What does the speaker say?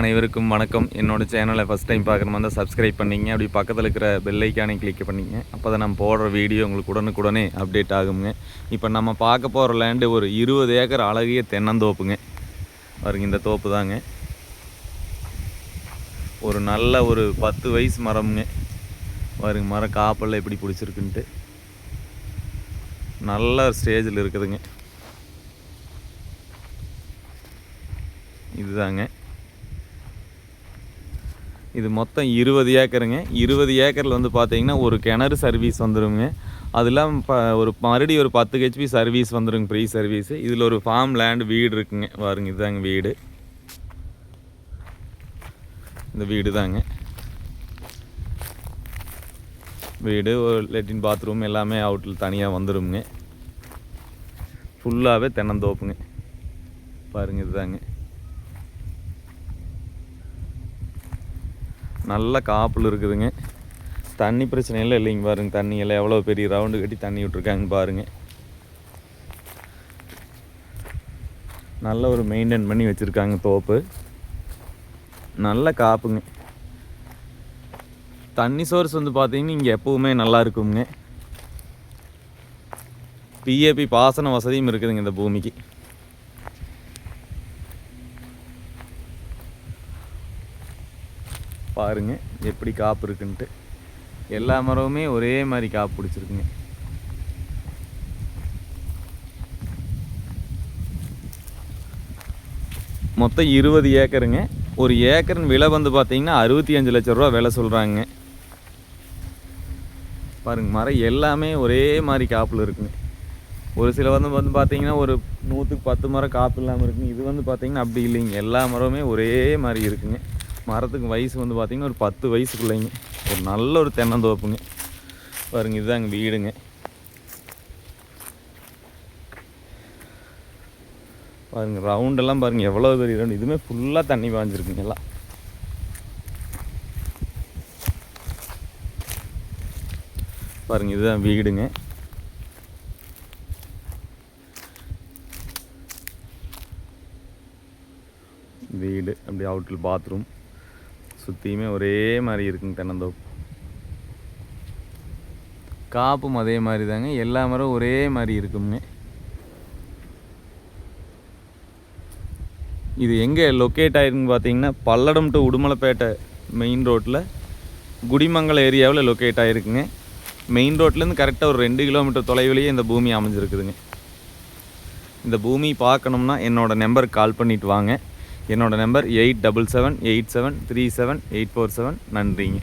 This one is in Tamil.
அனைவருக்கும் வணக்கம். என்னோடய சேனலை ஃபஸ்ட் டைம் பார்க்குற மாதிரி சப்ஸ்கிரைப் பண்ணிங்க. அப்படி பக்கத்தில் இருக்கிற பெல்லைக்கானே கிளிக் பண்ணிங்க. அப்போ தான் நம்ம போடுற வீடியோ உங்களுக்கு உடனுக்குடனே அப்டேட் ஆகுங்க. இப்போ நம்ம பார்க்க போகிற லேண்டு ஒரு இருபது ஏக்கர் அழகிய தென்னந்தோப்புங்க. பாருங்க இந்த தோப்பு தாங்க. ஒரு நல்ல ஒரு பத்து வயசு மரம்ங்க. பாருங்க மரம் காப்பெல்லாம் எப்படி பிடிச்சிருக்குன்ட்டு. நல்ல ஸ்டேஜில் இருக்குதுங்க. இதுதாங்க. இது மொத்தம் இருபது ஏக்கருங்க. இருபது ஏக்கரில் வந்து பார்த்தீங்கன்னா ஒரு கிணறு சர்வீஸ் வந்துருங்க. அது இல்லாமல் ஒரு மறுபடி ஒரு பத்து ஹெச்பி சர்வீஸ் வந்துருங்க ஃப்ரீ சர்வீஸு இதில் ஒரு ஃபார்ம் லேண்ட் வீடு இருக்குங்க. பாருங்க இதுதாங்க வீடு. இந்த வீடு தாங்க வீடு ஒரு லெட்டின் பாத்ரூம் எல்லாமே அவுட்டில் தனியாக வந்துடுங்க ஃபுல்லாகவே தென்னந்தோப்புங்க. பாருங்க இதுதாங்க. நல்ல காப்பில் இருக்குதுங்க. தண்ணி பிரச்சனை எல்லாம் இல்லைங்க பாருங்க தண்ணி எல்லாம் எவ்வளோ பெரிய ரவுண்டு கட்டி தண்ணி விட்ருக்காங்க பாருங்க. நல்ல ஒரு மெயின்டைன் பண்ணி வச்சுருக்காங்க தோப்பு. நல்ல காப்புங்க. தண்ணி சோர்ஸ் வந்து பார்த்தீங்கன்னா இங்கே எப்போவுமே நல்லா இருக்குங்க. பிஏபி பாசன வசதியும் இருக்குதுங்க இந்த பூமிக்கு. பாருங்க எப்படி காப்பு இருக்குன்ட்டு. எல்லா மரமுமே ஒரே மாதிரி காப்பு பிடிச்சிருக்குங்க. மொத்தம் இருபது ஏக்கருங்க. ஒரு ஏக்கரின் விலை வந்து பார்த்தீங்கன்னா அறுபத்தி அஞ்சு லட்ச ரூபா விலை சொல்கிறாங்க பாருங்க மரம் எல்லாமே ஒரே மாதிரி காப்பில் இருக்குங்க. ஒரு சில வந்து வந்து பார்த்தீங்கன்னா ஒரு நூற்றுக்கு பத்து மரம் காப்பு இல்லாமல் இருக்குங்க. இது வந்து பார்த்தீங்கன்னா அப்படி இல்லைங்க. எல்லா மரமுமே ஒரே மாதிரி இருக்குங்க. மரத்துக்கு வயசு வந்து பார்த்திங்கன்னா ஒரு பத்து வயசுக்குள்ளைங்க. ஒரு நல்ல ஒரு தென்னந்தோப்புங்க. பாருங்க இதுதாங்க வீடுங்க. பாருங்க ரவுண்டெல்லாம் பாருங்கள் எவ்வளோ பெரிய ரவுண்ட் இதுவுமே ஃபுல்லாக தண்ணி பாஞ்சிருக்குங்க எல்லாம். பாருங்க இதுதான் வீடுங்க. வீடு அப்படி அவுட்டில் பாத்ரூம் சுற்றியுமே ஒரே மாதிரி இருக்குங்க தென்னந்தோப்பு காப்பும் அதே மாதிரி தாங்க. எல்லா மரம் ஒரே மாதிரி இருக்குங்க. இது எங்கே லொக்கேட் ஆயிருக்குன்னு பார்த்தீங்கன்னா பல்லடம் டு உடுமலைப்பேட்டை மெயின் ரோட்டில் குடிமங்கலம் ஏரியாவில் லொக்கேட் ஆகிருக்குங்க மெயின் ரோட்லேருந்து கரெக்டாக ஒரு ரெண்டு கிலோமீட்டர் தொலைவிலேயே இந்த பூமி அமைஞ்சிருக்குதுங்க. இந்த பூமி பார்க்கணும்னா என்னோடய நம்பருக்கு கால் பண்ணிவிட்டு வாங்க. என்னோடய number eight double seven eight seven three seven eight four seven நன்றிங்க.